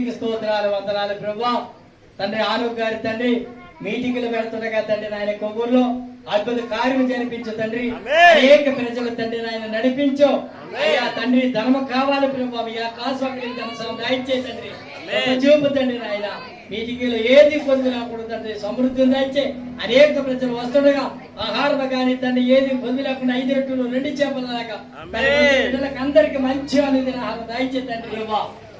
మీకు స్తోత్రాలు వందనాలు ప్రభా. తండ్రి ఆను గారి తండ్రి మీటింగులు పెడుతుండగా తండ్రి నాయన కొవ్వూరులో అద్భుత కార్యం జరిపించు తండ్రి. అనేక ప్రజలు తండ్రి నాయన నడిపించు. అయ్యా తండ్రి ధనము కావాలి ప్రభా. అయ్యా కాసు ధన తండ్రి. కృప చూపు తండ్రి నాయన మీటింగులో ఏది పొందినప్పుడు తండ్రి సమృద్ధి దాచే అనేక ప్రజలు వస్తుండగా ఆహారం కానీ తండ్రి ఏది పొంది లేకుండా ఐదు రెట్లు రెండు చేపలలాగా పిల్లలకు అందరికి మంచి అనేది ఆహారం దాయిచ్చే తండ్రి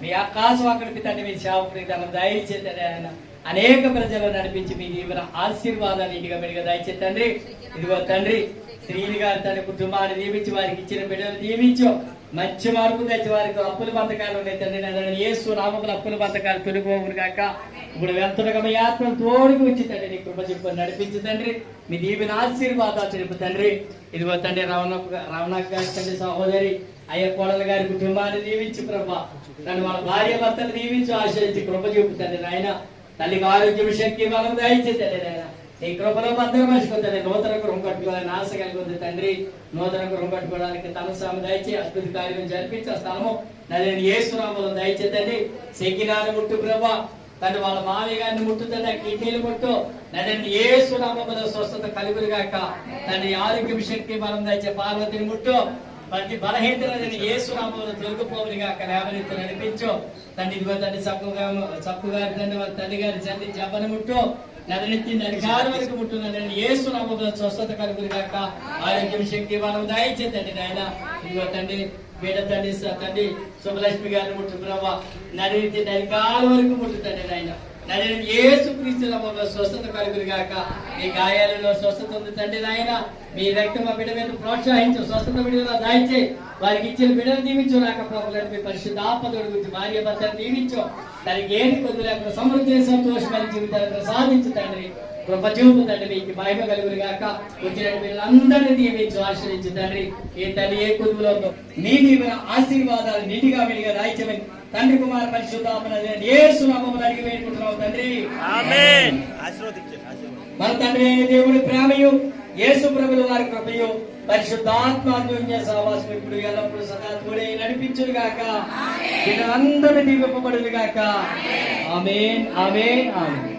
మీ ఆకాశం అక్కడికి తండ్రి మీ సేవకుడికి తన దయచే తండ్రి ఆయన. అనేక ప్రజలు నడిపించి మీ దీవెన ఆశీర్వాదాలు ఇంటిగా మెడిగా దయచే తండ్రి. ఇదిగో తండ్రి శ్రీని గారి తన కుటుంబాన్ని దీవించి వారికి ఇచ్చిన బిడ్డలు దీవించు మంచి మార్పు తెచ్చి వారికి అప్పుల బంధకాలు ఉన్నాయి తండ్రి నాయన. ఏసు నామముల అప్పుల బంధకాలు తొలిపోవును కాక ఇప్పుడు వెళ్తుండగా మీ ఆత్మను తోడుకు వచ్చి తండ్రి నీ కృప చెప్పు నడిపించు తండ్రి. మీ దీవిని ఆశీర్వాదాలు తెలుపు తండ్రి. ఇదిగో తండ్రి రవణ రమణక్ గారి తండ్రి సహోదరి అయ్య కోడల గారి కుటుంబాన్ని దీవించి ప్రభా. తను వాళ్ళ భార్య భర్తలు దీవించి ఆశ్రయించి కృప చూపు తండ్రి నాయన. తల్లికి ఆరోగ్యం శక్తి బలం దయచే తండ్రి నాయన. నీ కృపలో భద్రపరుచుకుంటుంది నూతన గృహం కట్టుకోవాలని ఆశ కలిగి ఉంది తండ్రి. నూతన గృహం కట్టుకోవడానికి తన స్వామి దయచే అద్భుత కార్యం జరిపించే స్థలము. నదిని ఏసునామలో దయచే తండ్రి. సెకినాన్ని ముట్టు ప్రభా. తండ్రి వాళ్ళ మామయ్య గారిని ముట్టుతండి కిడ్నీలు ముట్టు. నన్ను ఏ సునామములో స్వస్థత కలుగులు గాక. తండ్రి ఆరోగ్యం శక్తి బలం దయచే పార్వతిని ముట్టు. ప్రతి బలహీనతలను ఏ సునామంలో తొలగిపోవుని గాక. లేవనెత్తు నడిపించు. తండ్రి ఇదిగో తండ్రి చక్కగా చప్పు గారి తండ్రి వాళ్ళ తల్లి గారి చల్లి జబ్బని ముట్టు. నదనెత్తి అధికారం వరకు ముట్టు ఏసు ఏ స్వస్థత కలుగురు కాక ఆరోగ్యం శక్తి బలం దయచే తండ్రి నాయన. ఇదిగో తండ్రి బిడ్డ తండ్రి తండ్రి శుభలక్ష్మి గారిని ముట్టు ప్రభా నడిచి అధికారం వరకు ముట్టుతండి నాయన. నడిని ఏసు క్రీస్తుల స్వస్థత కలుగురు గాక. మీ గాయాలలో స్వస్థత ఉంది తండ్రి నాయన. మీ రక్తం మా బిడ్డ మీద ప్రోత్సహించు స్వస్థత బిడ్డ దాయిచే. వారికి ఇచ్చిన బిడ్డను దీవించు రాక ప్రభులను మీ పరిశుద్ధ ఆపదలు గురించి భార్య భర్తను దీవించు. దానికి ఏది కొద్ది లేకుండా సమృద్ధి సంతోషమైన జీవితాన్ని ప్రసాదించు తండ్రి. కృప చూపు తండ్రి మీకు మహిమ కలుగురు గాక. వచ్చిన వీళ్ళందరినీ దీవించు ఆశ్రయించు తండ్రి. ఏ తల్లి ఏ కుదువులో నీ దీవెన ఆశీర్వాదాలు నీటిగా విడిగా రాయించమని తండ్రి కుమార పరిశుద్ధాత్మ యేసు నామమున అడిగి వేడుకుంటున్నావు తండ్రి. ఆమేన్. మన తండ్రి అయిన దేవుడి ప్రేమయు యేసు ప్రభుల వారి కృపయు పరిశుద్ధాత్మ అన్యోన్య సహవాసం ఇప్పుడు ఎల్లప్పుడు సదా తోడే నడిపించును గాక అందరూ దీవింపబడును గాక ఆమేన్ ఆమేన్ ఆమేన్.